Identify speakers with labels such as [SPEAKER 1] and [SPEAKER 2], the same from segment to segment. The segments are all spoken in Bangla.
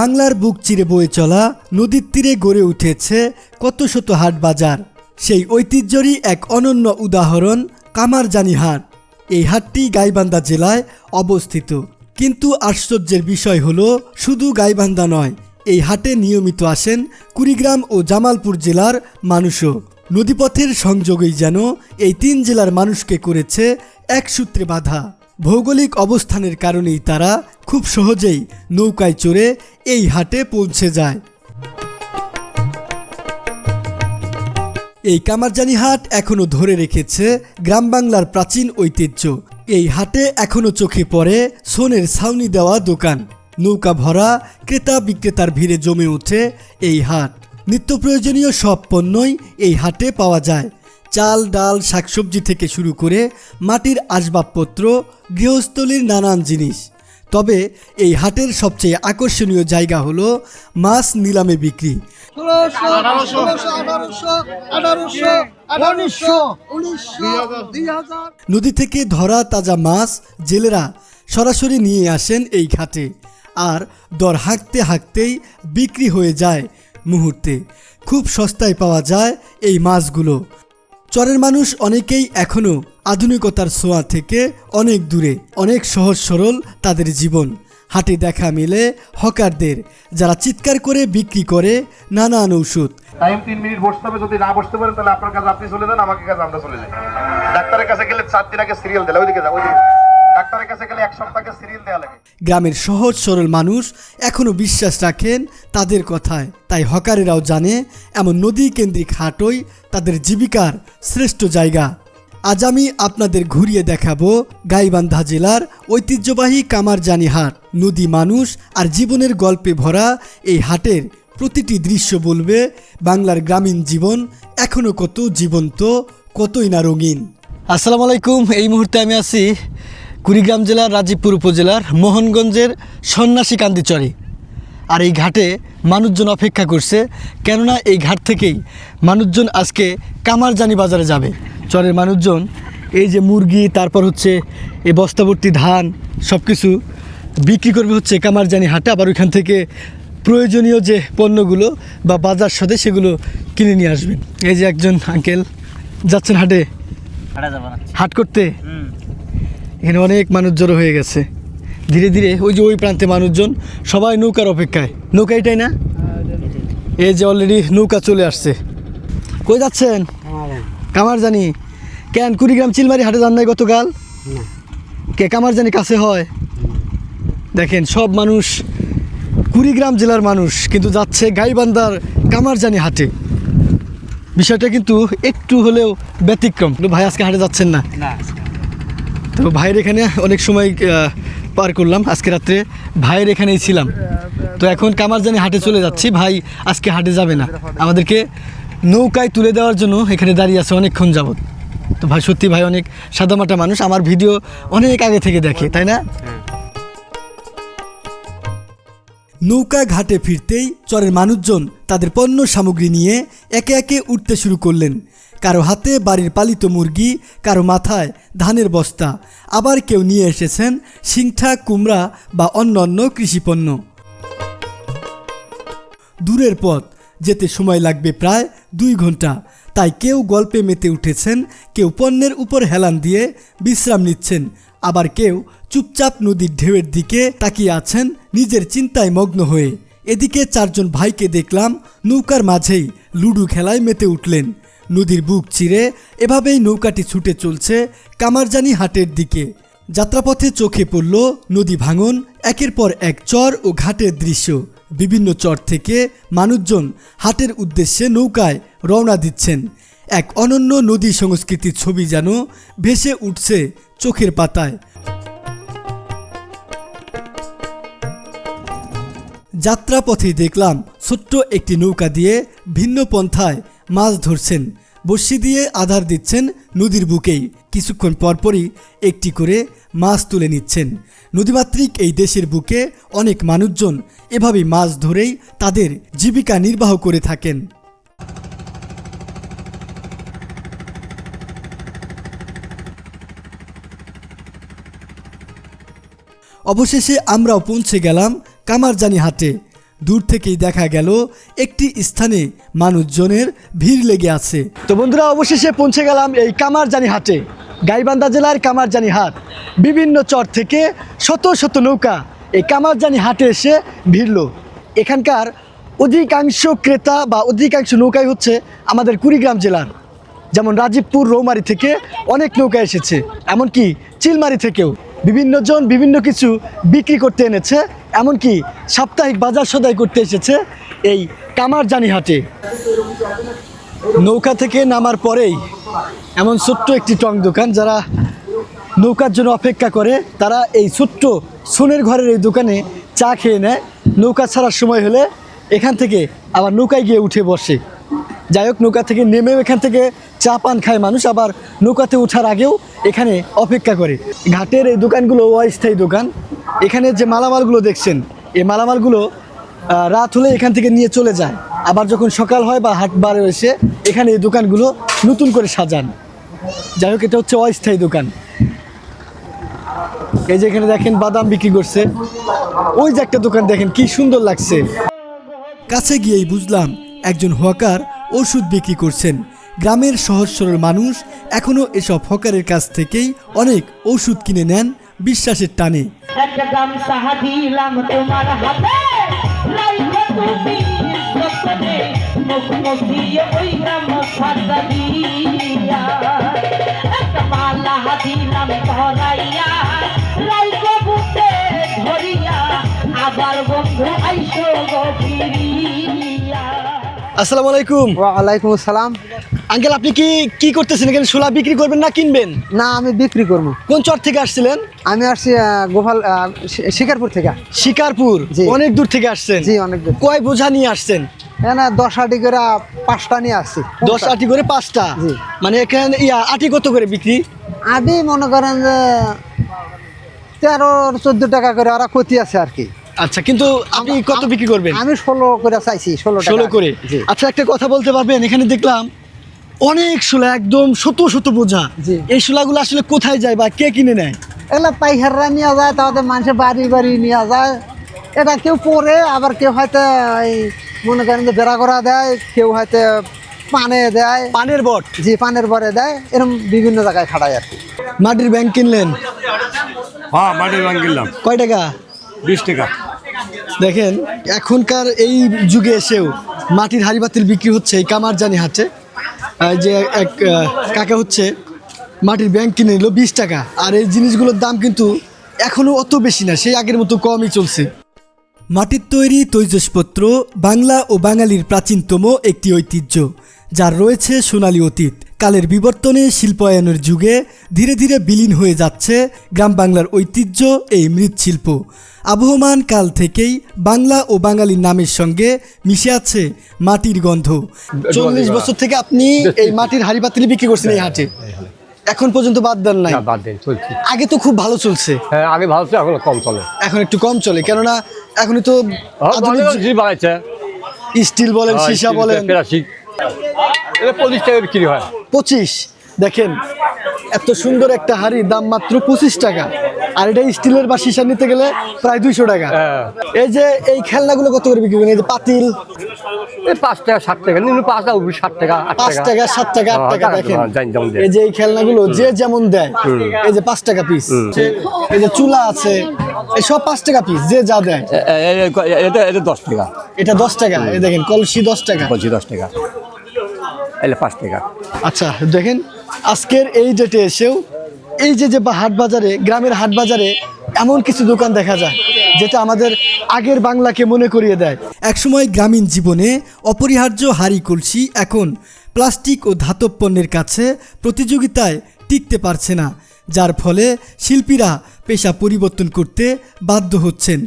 [SPEAKER 1] বাংলার বুক চিরে বয়ে চলা নদীর তীরে গড়ে উঠেছে কত শত হাট বাজার। সেই ঐতিহ্যরই এক অনন্য উদাহরণ কামারজানি হাট এই হাটটি গাইবান্ধা জেলায় অবস্থিত। কিন্তু আশ্চর্যের বিষয় হলো, শুধু গাইবান্ধা নয়, এই হাটে নিয়মিত আসেন কুড়িগ্রাম ও জামালপুর জেলার মানুষও। নদীপথের সংযোগই যেন এই তিন জেলার মানুষকে করেছে এক সূত্রে বাধা। ভৌগোলিক অবস্থানের কারণেই তারা খুব সহজেই নৌকায় চড়ে এই হাটে পৌঁছে যায়। এই কামারজানি হাট এখনও ধরে রেখেছে গ্রাম বাংলার প্রাচীন ঐতিহ্য। এই হাটে এখনও চোখে পড়ে সোনের ছাউনি দেওয়া দোকান। নৌকা ভরা, ক্রেতা বিক্রেতার ভিড়ে জমে ওঠে এই হাট। নিত্য প্রয়োজনীয় সব পণ্যই এই হাটে পাওয়া যায়। চাল, ডাল, শাকসবজি থেকে শুরু করে মাটির আসবাবপত্র, গৃহস্থলীর নানান জিনিস। তবে এই হাটের সবচেয়ে আকর্ষণীয় জায়গা হলো মাছ নিলামে বিক্রি। নদী থেকে ধরা তাজা মাছ জেলেরা সরাসরি নিয়ে আসেন এই ঘাটে। আর দর হাঁকতে হাঁকতেই বিক্রি হয়ে যায় মুহূর্তে। খুব সস্তায় পাওয়া যায় এই মাছগুলো। চরের মানুষ অনেকেই এখনও আধুনিকতার ছোঁয়া থেকে অনেক দূরে, অনেক সহজ সরল তাদের জীবন। হাটে দেখা মিলে হকারদের, যারা চিৎকার করে বিক্রি করে নানান ঔষধ।
[SPEAKER 2] টাইম তিন মিনিট বসতে হবে, যদি না বসতে পারেন, তাহলে আপনার কাছে আপনি চলে যান, আমাকে কাছে আমরা চলে যাই। ডাক্তারের কাছে গেলে চার দিন আগে সিরিয়াল দিলে ওইদিকে যা ওইদিকে। ডাক্তারের কাছে গেলে এক সপ্তাহ সিরিয়াল দেওয়া লাগে।
[SPEAKER 1] গ্রামের সহজ সরল মানুষ এখনও বিশ্বাস রাখেন তাদের কথায়। তাই হকারেরাও জানে এমন নদী কেন্দ্রিক হাটই তাদের জীবিকার শ্রেষ্ঠ জায়গা। আজ আমি আপনাদের ঘুরিয়ে দেখাবো গাইবান্ধা জেলার ঐতিহ্যবাহী কামারজানি হাট। নদী মানুষ আর জীবনের গল্পে ভরা এই হাটের প্রতিটি দৃশ্য বলবে বাংলার গ্রামীণ জীবন এখনও কত জীবন্ত কতই না রঙিন। আসসালামু আলাইকুম এই মুহূর্তে আমি আছি কুড়িগ্রাম জেলার রাজীবপুর উপজেলার মোহনগঞ্জের সন্ন্যাসী কান্দিচরে। আর এই ঘাটে মানুষজন অপেক্ষা করছে কেননা এই ঘাট থেকেই মানুষজন আজকে কামারজানি বাজারে যাবে। চরের মানুষজন এই যে মুরগি তারপর হচ্ছে এই বস্তাভর্তি ধান সব কিছু বিক্রি করবে হচ্ছে কামারজানি হাটে। আবার ওইখান থেকে প্রয়োজনীয় যে পণ্যগুলো বা বাজার সাথে সেগুলো কিনে নিয়ে আসবেন। এই যে একজন আঙ্কেল যাচ্ছেন হাটে।
[SPEAKER 3] হাঁটা
[SPEAKER 1] করতে? এখানে অনেক মানুষ জড়ো হয়ে গেছে। ধীরে ধীরে ওই যে ওই প্রান্তে মানুষজন সবাই নৌকার অপেক্ষায়। নৌকা এটাই না? এই যে অলরেডি নৌকা চলে আসছে। কই যাচ্ছেন? কামার জানি কেন কুড়িগ্রাম চিলমারি হাটে যান নাই গতকাল? কে কামার জানি কাছে হয়? দেখেন সব মানুষ কুড়িগ্রাম জেলার মানুষ কিন্তু যাচ্ছে গাইবান্ধার কামারজানি হাটে। বিষয়টা কিন্তু একটু হলেও ব্যতিক্রম। কিন্তু ভাই আজকে হাটে যাচ্ছেন না? তো ভাইয়ের এখানে অনেক সময় পার করলাম। আজকে রাত্রে ভাইয়ের এখানেই ছিলাম। তো এখন কামারজানি হাটে চলে যাচ্ছি। ভাই আজকে হাটে যাবে না। আমাদেরকে নৌকায় তুলে দেওয়ার জন্য এখানে দাঁড়িয়ে আছে অনেকক্ষণ যাবত তো ভাই, সত্যি ভাই অনেক সাদামাটা মানুষ। আমার ভিডিও অনেক আগে থেকে দেখে, তাই না? নৌকা ঘাটে ফিরতেই চরের মানুষজন তাদের পণ্য সামগ্রী নিয়ে একে একে উঠতে শুরু করলেন। কারও হাতে বাড়ির পালিত মুরগি, কারও মাথায় ধানের বস্তা। আবার কেউ নিয়ে এসেছেন সিংঠা কুমড়া বা অন্য অন্য কৃষিপণ্য। দূরের পথ, যেতে সময় লাগবে প্রায় দুই ঘণ্টা। তাই কেউ গল্পে মেতে উঠেছেন, কেউ পণ্যের উপর হেলান দিয়ে বিশ্রাম নিচ্ছেন। আবার কেউ চুপচাপ নদীর ঢেউয়ের দিকে তাকিয়ে আছেন নিজের চিন্তায় মগ্ন হয়ে। এদিকে চারজন ভাইকে দেখলাম নৌকার মাঝেই লুডু খেলায় মেতে উঠলেন। নদীর বুক চিরে এভাবেই নৌকাটি ছুটে চলছে কামারজানি হাটের দিকে। যাত্রাপথে চোখে পড়ল নদী ভাঙন, একের পর এক চর ও ঘাটের দৃশ্য। বিভিন্ন চর থেকে মানুষজন হাটের উদ্দেশ্যে নৌকায় রওনা দিচ্ছেন। এক অনন্য নদী সংস্কৃতির ছবি যেন ভেসে উঠছে চোখের পাতায়। যাত্রাপথে দেখলাম ছোট্ট একটি নৌকা দিয়ে ভিন্ন পন্থায় মাছ ধরছেন। বর্ষি দিয়ে আধার দিচ্ছেন নদীর বুকেই। কিছুক্ষণ পরপরই একটি করে মাছ তুলে নিচ্ছেন। নদীমাতৃক এই দেশের বুকে অনেক মানুষজন এভাবেই মাছ ধরেই তাদের জীবিকা নির্বাহ করে থাকেন। অবশেষে আমরাও পৌঁছে গেলাম কামারজানি হাটে। দূর থেকেই দেখা গেল একটি স্থানে মানুষজনের ভিড় লেগে আছে। তো বন্ধুরা, অবশেষে পৌঁছে গেলাম এই কামারজানি হাটে। গাইবান্ধা জেলার কামারজানি হাট। বিভিন্ন চর থেকে শত শত নৌকা এই কামারজানি হাটে এসে ভিড়ল। এখানকার অধিকাংশ ক্রেতা বা অধিকাংশ নৌকাই হচ্ছে আমাদের কুড়িগ্রাম জেলার। যেমন রাজীবপুর, রৌমারি থেকে অনেক নৌকা এসেছে, এমনকি চিলমারি থেকেও। বিভিন্ন জন বিভিন্ন কিছু বিক্রি করতে এনেছে, এমনকি সাপ্তাহিক বাজার সদাই করতে এসেছে এই কামারজানি হাটে নৌকা থেকে নামার পরেই এমন ছোট্ট একটি টং দোকান যারা নৌকার জন্য অপেক্ষা করে, তারা এই ছোট্ট সোনের ঘরের এই দোকানে চা খেয়ে নেয়। নৌকা ছাড়ার সময় হলে এখান থেকে আবার নৌকায় গিয়ে উঠে বসে। যাই হোক, নৌকা থেকে নেমেও এখান থেকে চা পান খায় মানুষ, আবার নৌকাতে ওঠার আগেও এখানে অপেক্ষা করে। ঘাটের এই দোকানগুলো অস্থায়ী দোকান। এখানে যে মালামালগুলো দেখছেন, এই মালামালগুলো রাত হলে এখান থেকে নিয়ে চলে যায়। আবার যখন সকাল হয় বা হাট বারে এসে এখানে এই দোকানগুলো নতুন করে সাজান। যাই হোক, এটা হচ্ছে অস্থায়ী দোকান। এই যে এখানে দেখেন, বাদাম বিক্রি করছে। ওই যে একটা দোকান দেখেন, কি সুন্দর লাগছে। কাছে গিয়েই বুঝলাম, একজন হকার ওষুধ বিক্রি করছেন। গ্রামের সহজ সরল মানুষ এখনও এসব হকারের কাছ থেকেই অনেক ওষুধ কিনে নেন বিশ্বাসের টানে।
[SPEAKER 3] আবার বন্ধু আইসো
[SPEAKER 1] আসসালামু আলাইকুম।
[SPEAKER 4] ওয়ালাইকুম আসসালাম।
[SPEAKER 1] আঙ্কেল আপনি কি কি করতেছেন? এখানে ছোলা বিক্রি করবেন না কিনবেন?
[SPEAKER 4] না আমি বিক্রি করব।
[SPEAKER 1] কোন চর থেকে আসছিলেন?
[SPEAKER 4] আমি আসছি গোপাল শিকারপুর থেকে।
[SPEAKER 1] শিকারপুর। অনেক দূর থেকে আসছেন?
[SPEAKER 4] জি অনেক দূর।
[SPEAKER 1] কয় বোঝা নিয়ে আসছেন?
[SPEAKER 4] না দশ আটি করে পাঁচটা নিয়ে আসছি।
[SPEAKER 1] দশ আটি করে পাঁচটা। মানে এখানে ইয়া আটি কত করে বিক্রি?
[SPEAKER 4] আদি মনে করেন যে তেরো চোদ্দ টাকা করে ওরা ক্ষতি আছে আর কি।
[SPEAKER 1] আচ্ছা কিন্তু আপনি কত বিক্রি করবেন?
[SPEAKER 4] আমি ষোলো করে চাইছি ষোলো
[SPEAKER 1] ষোলো করে? আচ্ছা একটা কথা বলতে পারবেন? এখানে দেখলাম অনেক শোলা একদম শত শত বোঝা। এই শোলাগুলো আসলে কোথায় যায় বা কে কিনে নেয়?
[SPEAKER 4] এগুলা পাইকাররা নিয়ে যায় তাদের মানুষের বাড়ি বাড়ি নিয়ে যায়। এটা কেউ পরে আবার কেউ হয়তো এই মনে করেন যে বেড়া করা দেয় কেউ হয়তো পানে দেয়।
[SPEAKER 1] পানের বট?
[SPEAKER 4] জি পানের পরে দেয়। এরকম বিভিন্ন জায়গায় খাড়ায় আর কি।
[SPEAKER 1] মাটির ব্যাংক কিনলেন?
[SPEAKER 5] হ্যাঁ মাটির বাং কিনলাম।
[SPEAKER 1] কয় টাকা?
[SPEAKER 5] বিশ টাকা।
[SPEAKER 1] দেখেন, এখনকার এই যুগে এসেও মাটির হাড়ি বাতিল বিক্রি হচ্ছে এই কামারজানি হাটে। যে এক কাকা হচ্ছে, মাটির ব্যাংক কিনে নিল বিশ টাকা। আর এই জিনিসগুলোর দাম কিন্তু এখনও অত বেশি না, সেই আগের মতো কমই চলছে। মাটির তৈরি তৈজসপত্র বাংলা ও বাঙালির প্রাচীনতম একটি ঐতিহ্য, যার রয়েছে সোনালী অতীত। কালের বিবর্তনে শিল্পায়নের যুগে ধীরে ধীরে বিলীন হয়ে যাচ্ছে গ্রাম বাংলার ঐতিহ্য এই মৃৎশিল্প। আবহমান কাল থেকেই বাংলা ও বাঙালির নামের সঙ্গে মিশে আছে মাটির গন্ধ। চল্লিশ বছর থেকে আপনি এই মাটির হাড়ি পাতিল বিক্রি করছেন এই হাটে। এখন পর্যন্ত বাদ দেন নাই।
[SPEAKER 5] বাদ দিন চলছি।
[SPEAKER 1] আগে তো খুব ভালো চলছে।
[SPEAKER 5] হ্যাঁ আগে ভালো ছিল এখন কম চলে।
[SPEAKER 1] এখন একটু কম চলে কেননা এখনই তো
[SPEAKER 5] বাড়াইছে।
[SPEAKER 1] স্টিল বলেন সীসা বলেন।
[SPEAKER 5] এটা পঁচিশ টাকা বিক্রি হয়।
[SPEAKER 1] পঁচিশ। দেখেন এত সুন্দর একটা হাড়ির দাম মাত্র পঁচিশ টাকা। আর এটা স্টিলের বা সিসা নিতে গেলে প্রায় দুইশো টাকা।
[SPEAKER 5] হ্যাঁ।
[SPEAKER 1] এই যে এই খেলনাগুলো কত করে বিক্রি করেন? এই যে পাতিল?
[SPEAKER 5] পাঁচ টাকা ষাট টাকা। নিম্ন পাঁচ টাকা ষাট টাকা
[SPEAKER 1] পাঁচ টাকা। সাত টাকা আট
[SPEAKER 5] হ্যাঁ,
[SPEAKER 1] টাকা দেখেন। এই যে এই খেলনাগুলো যে যেমন দেয় এই যে পাঁচ টাকা পিস এই যে চুলা আছে এই সব পাঁচ টাকা পিস যে যা দেয়।
[SPEAKER 5] এটা এটা দশ টাকা।
[SPEAKER 1] এটা দশ টাকা। এই দেখেন কলসি দশ টাকা।
[SPEAKER 5] বলছি দশ টাকা। এলে পাঁচ টাকা।
[SPEAKER 1] আচ্ছা দেখেন, আজকের এই ডেটে এসেও, এই যে যে হাট বাজারে, গ্রামের হাট বাজারে এমন কিছু দোকান দেখা যায়, যেটা আমাদের আগের বাংলাকে মনে করিয়ে দেয়। একসময় গ্রামীণ জীবনে অপরিহার্য হারি কলসি এখন প্লাস্টিক ও ধাতব পণ্যের কাছে প্রতিযোগিতায় টিকতে পারছে না। যার ফলে শিল্পীরা পেশা পরিবর্তন করতে বাধ্য হচ্ছেন।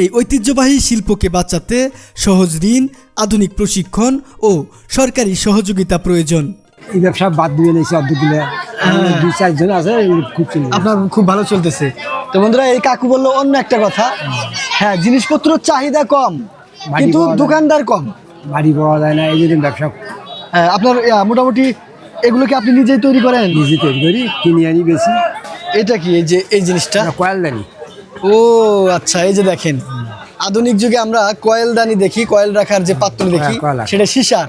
[SPEAKER 1] এই ঐতিহ্যবাহী শিল্পকে বাঁচাতে সহজ ঋণ আধুনিক প্রশিক্ষণ ও সরকারি সহযোগিতা প্রয়োজন।
[SPEAKER 6] এই ব্যবসা বাদ দিয়ে নিয়েছে অর্ধেকগুলো দুই চারজন আছে খুব
[SPEAKER 1] আপনার খুব ভালো চলতেছে। তো বন্ধুরা এই কাকু বলল অন্য একটা কথা। হ্যাঁ জিনিসপত্র চাহিদা কম কিন্তু দোকানদার কম।
[SPEAKER 6] বাড়ি পাওয়া যায় না এই জন্য ব্যবসা
[SPEAKER 1] হ্যাঁ, আপনার মোটামুটি এগুলো কি আপনি নিজেই তৈরি করেন?
[SPEAKER 6] নিজে তৈরি করি কিনে আনি বেশি।
[SPEAKER 1] এটা কি এই যে এই জিনিসটা?
[SPEAKER 6] কয়াল দানি।
[SPEAKER 1] ও আচ্ছা এই যে দেখেন আধুনিক যুগে আমরা কয়েলদানি দেখি কয়েল রাখার যে পাত্র দেখি
[SPEAKER 6] হ্যাঁ,
[SPEAKER 1] সেটা সিসার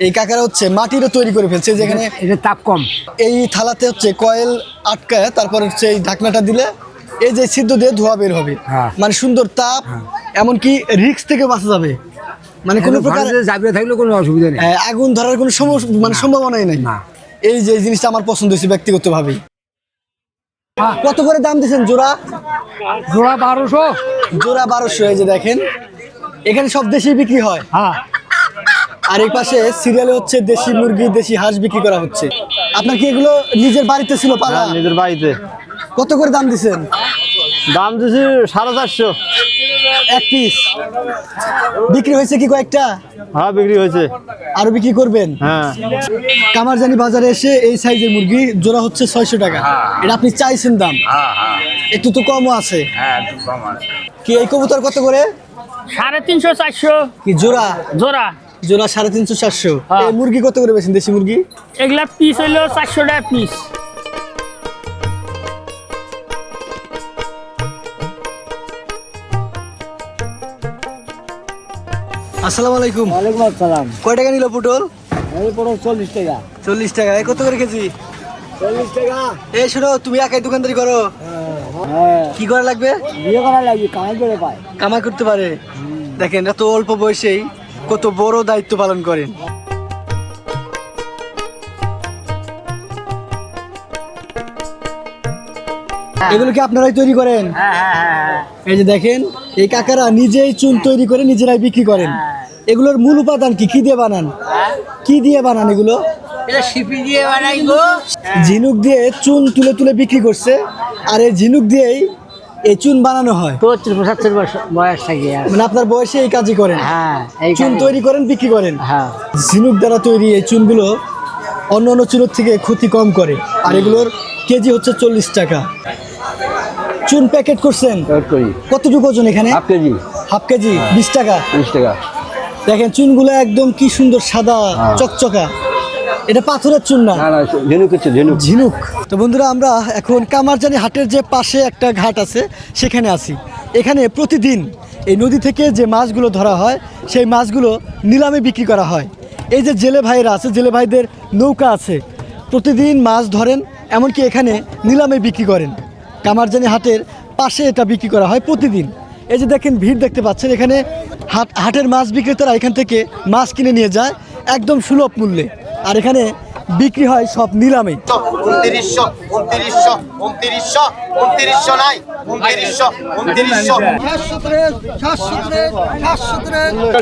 [SPEAKER 1] এই কাকারা হচ্ছে মাটিরও তৈরি করে ফেলছে যেখানে
[SPEAKER 6] এটা তাপ কম।
[SPEAKER 1] এই থালাতে হচ্ছে কয়েল আটকায় তারপর হচ্ছে এই ঢাকনাটা দিলে এই যে সিদ্ধ দিয়ে ধোয়া বের হবে।
[SPEAKER 6] হ্যাঁ।
[SPEAKER 1] মানে সুন্দর তাপ এমনকি রিক্স থেকে বাঁচা যাবে। মানে কোনো প্রকার
[SPEAKER 6] জাবিয়ে থাকলে কোনো অসুবিধা নেই।
[SPEAKER 1] আগুন ধরার কোনো মানে সম্ভাবনাই নাই। এই যে জিনিসটা আমার পছন্দ হয়েছে ব্যক্তিগতভাবে কত করে দাম দিচ্ছেন জোড়া?
[SPEAKER 6] জোড়া বারোশো।
[SPEAKER 1] জোড়া বারোশো এই যে দেখেন। এখানে সব দেশি বিক্রি হয়।
[SPEAKER 6] হ্যাঁ।
[SPEAKER 1] আর এই পাশে সিরিয়ালে হচ্ছে দেশি মুরগি দেশি হাঁস বিক্রি করা হচ্ছে। আপনার কি এগুলো নিজের বাড়িতে ছিল পালা?
[SPEAKER 7] হ্যাঁ, নিজের বাড়িতে।
[SPEAKER 1] কত করে দাম দিচ্ছেন
[SPEAKER 7] দাম দিছি সাড়ে চারশো।
[SPEAKER 1] এক পিস বিক্রি হয়েছে কি কয়েকটা?
[SPEAKER 7] হ্যাঁ বিক্রি হয়েছে।
[SPEAKER 1] আরও বিক্রি করবেন?
[SPEAKER 7] হ্যাঁ।
[SPEAKER 1] কামারজানি বাজারে এসে এই সাইজের মুরগি জোড়া হচ্ছে ছয়শো টাকা। এটা আপনি চাইছেন দাম? একটু তো কমও আছে। কি এই কবুতর কত করে?
[SPEAKER 8] সাড়ে তিনশো চারশো।
[SPEAKER 1] কি জোড়া?
[SPEAKER 8] জোড়া।
[SPEAKER 1] জোড়া সাড়ে তিনশো চারশো।
[SPEAKER 8] হ্যাঁ।
[SPEAKER 1] এই মুরগি কত করে বেছেন দেশি মুরগি?
[SPEAKER 8] এগুলা পিস হইল চারশো টাকা পিস
[SPEAKER 1] আসসালামু আলাইকুম।
[SPEAKER 6] ওয়ালাইকুম আসসালাম।
[SPEAKER 1] কয় টাকা নিল পটল?
[SPEAKER 6] এই পড়ো চল্লিশ টাকা।
[SPEAKER 1] চল্লিশ টাকা। এই কত করে কেজি?
[SPEAKER 6] চল্লিশ টাকা।
[SPEAKER 1] এই শোনো তুমি একাই দোকানদারি করো।
[SPEAKER 6] হ্যাঁ।
[SPEAKER 1] কি করা লাগবে?
[SPEAKER 6] বিয়ে করা লাগবে কামাই করে পায়।
[SPEAKER 1] কামাই করতে পারে। দেখেন এত অল্প বয়সেই কত বড় দায়িত্ব পালন করেন। এগুলো কি আপনারাই তৈরি করেন? এই যে দেখেন এই কাকারা নিজেই চুন তৈরি করে নিজেরাই বিক্রি করেন। এগুলোর মূল উপাদান কি? কি দিয়ে বানান? কি দিয়ে বানান এগুলো? ঝিনুক দিয়ে চুন তুলে তুলে বিক্রি করছে আর এই ঝিনুক দিয়েই এই চুন বানানো হয়।
[SPEAKER 6] পঁচিশ পঁচাত্তর বয়স বয়স
[SPEAKER 1] মানে আপনার বয়সে এই কাজই করেন।
[SPEAKER 6] হ্যাঁ এই
[SPEAKER 1] চুন তৈরি করেন বিক্রি করেন।
[SPEAKER 6] হ্যাঁ।
[SPEAKER 1] ঝিনুক দ্বারা তৈরি এই চুনগুলো অন্য অন্য চুনের থেকে ক্ষতি কম করে আর এগুলোর কেজি হচ্ছে চল্লিশ টাকা। চুন প্যাকেট করছেন? কতটুকু ওজন এখানে?
[SPEAKER 5] Half KG.
[SPEAKER 1] হাফ কেজি বিশ টাকা।
[SPEAKER 5] বিশ টাকা।
[SPEAKER 1] দেখেন চুনগুলো একদম কি সুন্দর সাদা চকচকা। এটা পাথরের চুন না?
[SPEAKER 5] ঝিনুক ঝিনুক।
[SPEAKER 1] ঝিনুক। তো বন্ধুরা আমরা এখন কামারজানি হাটের যে পাশে একটা ঘাট আছে সেখানে আছি। এখানে প্রতিদিন এই নদী থেকে যে মাছগুলো ধরা হয় সেই মাছগুলো নিলামে বিক্রি করা হয়। এই যে জেলে ভাইরা আছে জেলে ভাইদের নৌকা আছে প্রতিদিন মাছ ধরেন এমনকি এখানে নিলামে বিক্রি করেন। কামারজানি হাটের পাশে এটা বিক্রি করা হয় প্রতিদিন। এই যে দেখেন ভিড় দেখতে পাচ্ছেন এখানে হাট হাটের মাছ বিক্রেতারা এখান থেকে মাছ কিনে নিয়ে যায় একদম সুলভ মূল্যে। আর এখানে বিক্রি হয় সব নিলামে।
[SPEAKER 2] উনত্রিশশো উনত্রিশশো উনত্রিশশো উনত্রিশশো নাই উনত্রিশশো উনত্রিশশো।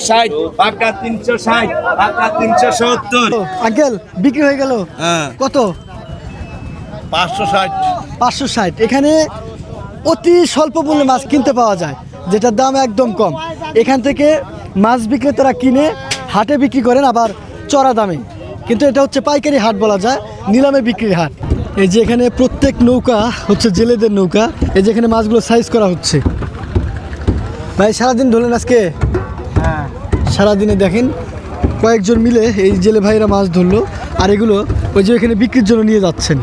[SPEAKER 9] ষাট পাকা তিনশো ষাট পাকা তিনশো সত্তর।
[SPEAKER 1] আঙ্কেল বিক্রি হয়ে গেল?
[SPEAKER 9] হ্যাঁ।
[SPEAKER 1] কত?
[SPEAKER 9] পাঁচশো ষাট।
[SPEAKER 1] পাঁচশো ষাট। এখানে অতি স্বল্প মূল্যে মাছ কিনতে পাওয়া যায়। যেটার দাম একদম কম। এখান থেকে মাছ বিক্রেতারা কিনে হাটে বিক্রি করেন আবার চড়া দামে। কিন্তু এটা হচ্ছে পাইকারি হাট বলা যায় নিলামে বিক্রির হাট। এই যে এখানে প্রত্যেক নৌকা হচ্ছে জেলেদের নৌকা এই যে এখানে মাছগুলো সাইজ করা হচ্ছে। ভাই সারাদিন ধরলেন আজকে? সারাদিনে দেখেন কয়েকজন মিলে এই জেলে ভাইরা মাছ ধরলো আর এগুলো ওই যে এখানে বিক্রির জন্য নিয়ে যাচ্ছেন।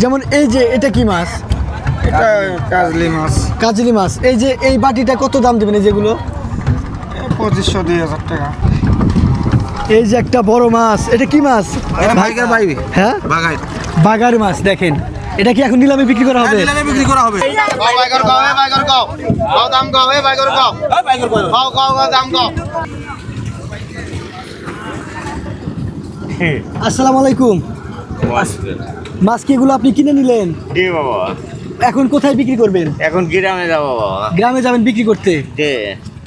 [SPEAKER 1] যেমন এই যে এটা কি মাছ?
[SPEAKER 9] এটা কাজলি মাছ।
[SPEAKER 1] কাজলি মাছ। এই যে এই বাটিটা কত দাম দেবেন এই যেগুলো?
[SPEAKER 9] পঁচিশশো দুই হাজার টাকা।
[SPEAKER 1] এই যে একটা বড় মাছ। এটা কি মাছ? হ্যাঁ? বাগার মাছ দেখেন। এটা কি এখন নিলামে বিক্রি করা হবে?
[SPEAKER 9] বিক্রি করা হবে।
[SPEAKER 2] গাও বাইগর গাও হে বাইগর গাও গাও দাম গাও হে বাইগর গাও গাও গাও গাও দাম গাও
[SPEAKER 1] আসসালামু আলাইকুম। মাছ কি এগুলো আপনি কিনে নিলেন?
[SPEAKER 10] বাবা।
[SPEAKER 1] এখন কোথায় বিক্রি করবেন?
[SPEAKER 10] এখন গ্রামে যাব বাবা।
[SPEAKER 1] গ্রামে যাবেন বিক্রি করতে?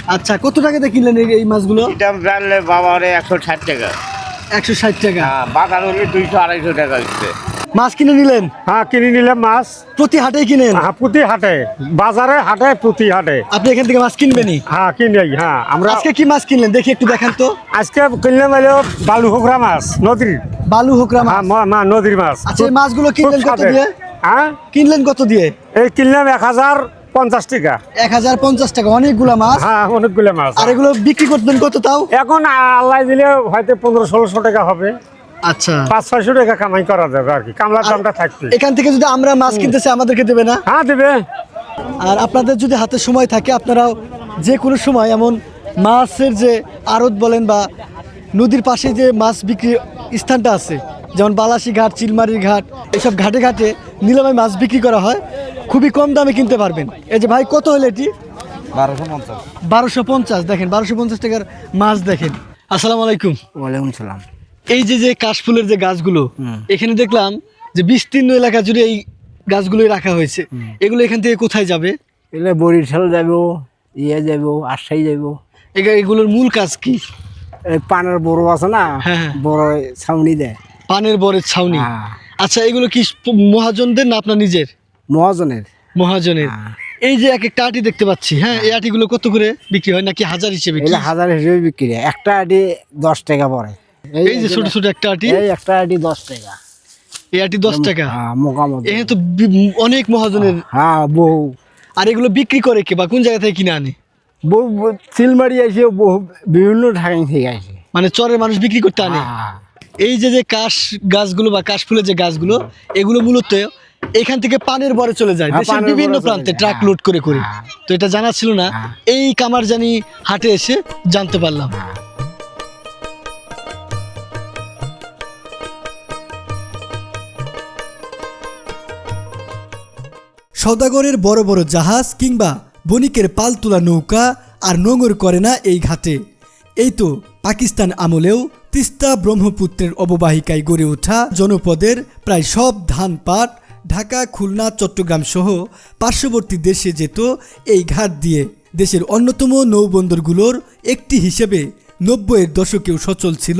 [SPEAKER 1] আচ্ছা কত টাকাতে কিনলেন এই- মাছগুলো?
[SPEAKER 10] এটা জানলে বাবা রে একশো ষাট টাকা।
[SPEAKER 1] একশো ষাট টাকা।
[SPEAKER 10] হ্যাঁ, বাজার হলে দুইশো আড়াইশো টাকা হচ্ছে
[SPEAKER 1] মাছ কিনে নিলেন?
[SPEAKER 11] হ্যাঁ কিনে নিলাম মাছ।
[SPEAKER 1] প্রতি হাটেই কিনেন?
[SPEAKER 11] হ্যাঁ প্রতি হাটে। বাজারে হাটে প্রতি হাটে।
[SPEAKER 1] আপনি এখান থেকে মাছ কিনবেনই?
[SPEAKER 11] হ্যাঁ কিনি হ্যাঁ আমরা
[SPEAKER 1] আজকে কি মাছ কিনলেন? দেখি একটু দেখান তো।
[SPEAKER 11] আজকে কিনলাম হলো বালু হোকরা মাছ নদীর।
[SPEAKER 1] বালু হোকরা
[SPEAKER 11] হ্যাঁ
[SPEAKER 1] মাছ।
[SPEAKER 11] মা- মা নদীর মাছ।
[SPEAKER 1] আচ্ছা এই মাছগুলো কিনলেন কত দিয়ে?
[SPEAKER 11] হ্যাঁ?
[SPEAKER 1] কিনলেন কত দিয়ে?
[SPEAKER 11] এই কিনলাম এক হাজার পঞ্চাশ টাকা।
[SPEAKER 1] এক হাজার পঞ্চাশ টাকা অনেকগুলা মাছ।
[SPEAKER 11] হ্যাঁ অনেকগুলো মাছ।
[SPEAKER 1] আর এগুলো বিক্রি করতেন কত তাও?
[SPEAKER 11] এখন আল্লাহ দিলে হয়তো পনেরো ষোলোশো টাকা হবে।
[SPEAKER 1] আচ্ছা।
[SPEAKER 11] পাঁচ ছয়শো টাকা কামাই করা যাবে আর কি। দামটা থাকবে
[SPEAKER 1] এখান থেকে যদি আমরা মাছ কিনতে চাই আমাদেরকে দেবে না?
[SPEAKER 11] হ্যাঁ দেবে।
[SPEAKER 1] আর আপনাদের যদি হাতে সময় থাকে আপনারাও যে কোনো সময় এমন মাছের যে আড়ত বলেন বা নদীর পাশে যে মাছ বিক্রি স্থানটা আছে যেমন বালাসি ঘাট চিলমারির ঘাট এসব ঘাটে ঘাটে নিলামে মাছ বিক্রি করা হয়। খুবই কম দামে কিনতে পারবেন। এই যে ভাই কত হলো এটি? বারোশো পঞ্চাশ। দেখেন বারোশো পঞ্চাশ টাকার মাছ দেখেন। আসসালামু আলাইকুম।
[SPEAKER 6] ওয়ালাইকুম সালাম।
[SPEAKER 1] এই যে যে কাশফুলের যে গাছগুলো এখানে দেখলাম যে বিস্তীর্ণ এলাকা জুড়ে এই গাছগুলোই রাখা হয়েছে। এগুলো এখান থেকে কোথায় যাবে?
[SPEAKER 6] এলে বরিশাল যাব ইয়ে যাব আশাই যাব।
[SPEAKER 1] এগা- এগুলোর মূল কাজ কি?
[SPEAKER 6] পানের বড় আছে না
[SPEAKER 1] হ্যাঁ, হ্যাঁ।
[SPEAKER 6] বড় ছাউনি দেয়।
[SPEAKER 1] পানের বরের ছাউনি।
[SPEAKER 6] হ্যাঁ।
[SPEAKER 1] আচ্ছা এগুলো কি মহাজনদের না আপনার নিজের?
[SPEAKER 6] মহাজনের।
[SPEAKER 1] মহাজনের।
[SPEAKER 6] হ্যাঁ।
[SPEAKER 1] এই যে এক একটা আটি দেখতে পাচ্ছি হ্যাঁ এই আটিগুলো কত করে বিক্রি হয় নাকি হাজার হিসেবে?
[SPEAKER 6] হাজার হিসেবে বিক্রি হয়। একটা আটি দশ টাকা পড়ে।
[SPEAKER 1] এই যে ছোট ছোট একটা আটি?
[SPEAKER 6] এই একটা আটি দশ টাকা।
[SPEAKER 1] এই আটি দশ টাকা?
[SPEAKER 6] হ্যাঁ
[SPEAKER 1] এখানে তো অনেক মহাজনের।
[SPEAKER 6] হ্যাঁ বহু।
[SPEAKER 1] আর এগুলো বিক্রি করে কে বা কোন জায়গা থেকে কিনে আনে?
[SPEAKER 6] বহু সিলমারি আছে বহু বিভিন্ন ঢাকাই থেকে আসে
[SPEAKER 1] মানে চরের মানুষ বিক্রি করতে আনে?
[SPEAKER 6] হ্যাঁ।
[SPEAKER 1] এই যে যে কাশ গাছগুলো বা কাশ ফুলের যে গাছগুলো এগুলো মূলত এখান থেকে পানের বরে চলে যায়
[SPEAKER 6] হ্যাঁ,
[SPEAKER 1] দেশের বিভিন্ন প্রান্তে ট্রাক
[SPEAKER 6] হ্যাঁ।
[SPEAKER 1] লোড করে করে। তো এটা জানা ছিল না
[SPEAKER 6] হ্যাঁ।
[SPEAKER 1] এই কামারজানি হাটে এসে জানতে পারলাম সদাগরের বড় বড় জাহাজ কিংবা বণিকের পাল তোলা নৌকা আর নোঙর করে না এই ঘাটে এই তো পাকিস্তান আমলেও তিস্তা ব্রহ্মপুত্রের অববাহিকায় গড়ে ওঠা জনপদের প্রায় সব ধান পাট ঢাকা, খুলনা, চট্টগ্রাম সহ পার্শ্ববর্তী দেশে যেত এই ঘাট দিয়ে। দেশের অন্যতম নৌবন্দরগুলোর একটি হিসেবে নব্বইয়ের দশকেও সচল ছিল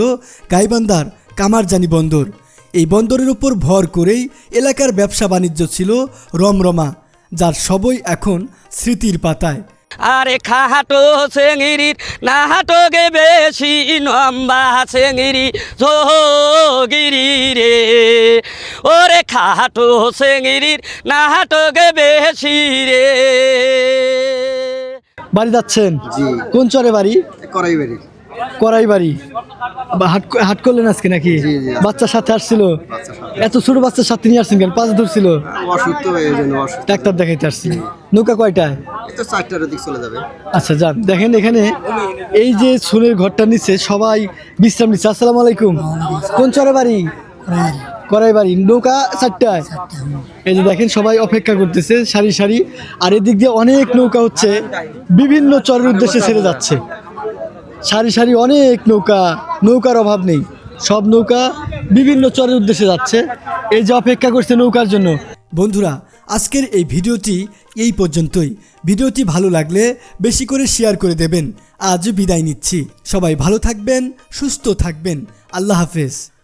[SPEAKER 1] গাইবান্ধার কামারজানি বন্দর। এই বন্দরের উপর ভর করেই এলাকার ব্যবসা বাণিজ্য ছিল রমরমা, যার সবই এখন স্মৃতির পাতায়।
[SPEAKER 3] আরে খাহাটো চেঙিরির নাহাটো গে বেশি নম্বা সেঙিরি জোগিরি রে। ওরে খাহাটো চেঙিরির নাহাটো গে বেশি রে।
[SPEAKER 1] বাড়ি যাচ্ছেন? কোন চরে বাড়ি?
[SPEAKER 4] করাইবাড়ি
[SPEAKER 1] করাই বাড়ি বা হাট হাট করলেন আজকে নাকি? বাচ্চার সাথে আসছিল? এত ছোট বাচ্চার সাথে নিয়ে আসছেন কেন? পাঁচ ধরছিল ডাক্তার দেখাইতে আসছি। নৌকা কয়টায়? আচ্ছা যান। দেখেন এখানে এই যে সুনের ঘরটা নিচে সবাই বিশ্রাম নিচ্ছে। আসসালামু আলাইকুম। কোন চরে বাড়ি? করাই বাড়ি নৌকা চারটায়? এই যে দেখেন সবাই অপেক্ষা করতেছে সারি সারি। আর এদিক দিয়ে অনেক নৌকা হচ্ছে। বিভিন্ন চরের উদ্দেশ্যে ছেড়ে যাচ্ছে। সারি সারি অনেক নৌকা, নৌকার অভাব নেই। সব নৌকা বিভিন্ন চরের উদ্দেশ্যে যাচ্ছে। এই যে অপেক্ষা করছে নৌকার জন্য। বন্ধুরা, আজকের এই ভিডিওটি এই পর্যন্তই। ভিডিওটি ভালো লাগলে বেশি করে শেয়ার করে দেবেন। আজ বিদায় নিচ্ছি। সবাই ভালো থাকবেন, সুস্থ থাকবেন। আল্লাহ হাফেজ।